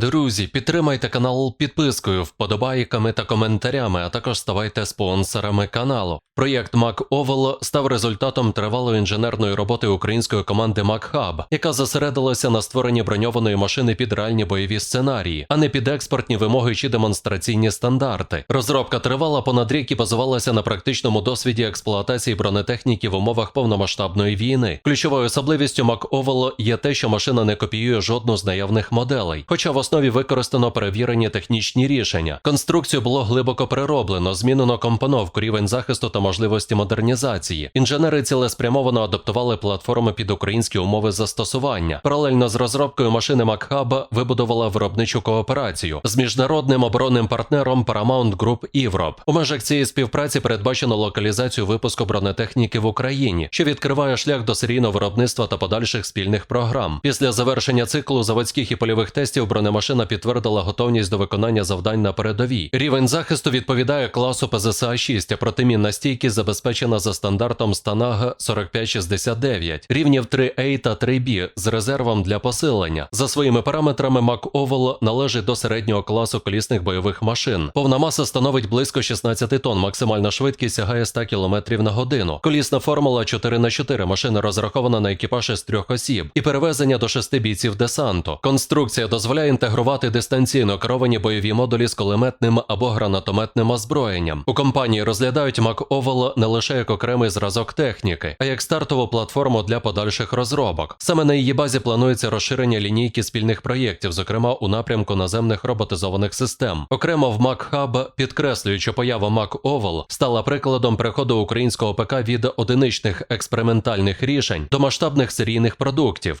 Друзі, підтримайте канал підпискою, вподобайками та коментарями, а також ставайте спонсорами каналу. Проєкт MacOval став результатом тривалої інженерної роботи української команди MacHub, яка зосередилася на створенні броньованої машини під реальні бойові сценарії, а не під експортні вимоги чи демонстраційні стандарти. Розробка тривала понад рік і базувалася на практичному досвіді експлуатації бронетехніки в умовах повномасштабної війни. Ключовою особливістю MacOval є те, що машина не копіює жодну з наявних моделей, хоча в основі використано перевірені технічні рішення. Конструкцію було глибоко перероблено, змінено компоновку, рівень захисту та можливості модернізації. Інженери цілеспрямовано адаптували платформи під українські умови застосування. Паралельно з розробкою машини MacHub вибудувала виробничу кооперацію з міжнародним оборонним партнером Paramount Group Europe. У межах цієї співпраці передбачено локалізацію випуску бронетехніки в Україні, що відкриває шлях до серійного виробництва та подальших спільних програм. Після завершення циклу заводських і польових тестів бронемашина підтвердила готовність до виконання завдань на передовій. Рівень захисту відповідає класу ПЗСА 6 а протимінна стійкість забезпечена за стандартом Станага 4569, рівнів 3A та 3B з резервом для посилення. За своїми параметрами MacOval належить до середнього класу колісних бойових машин. Повна маса становить близько 16 тонн, максимальна швидкість сягає 100 км на годину. Колісна формула 4 на 4 машина розрахована на екіпаж із трьох осіб і перевезення до шести бійців десанту. Конструкція дозволяє інтегрувати дистанційно керовані бойові модулі з кулеметним або гранатометним озброєнням. У компанії розглядають MacOval не лише як окремий зразок техніки, а як стартову платформу для подальших розробок. Саме на її базі планується розширення лінійки спільних проєктів, зокрема у напрямку наземних роботизованих систем. Окремо в MacHub підкреслюють, що поява MacOval стала прикладом переходу українського ПК від одиничних експериментальних рішень до масштабних серійних продуктів.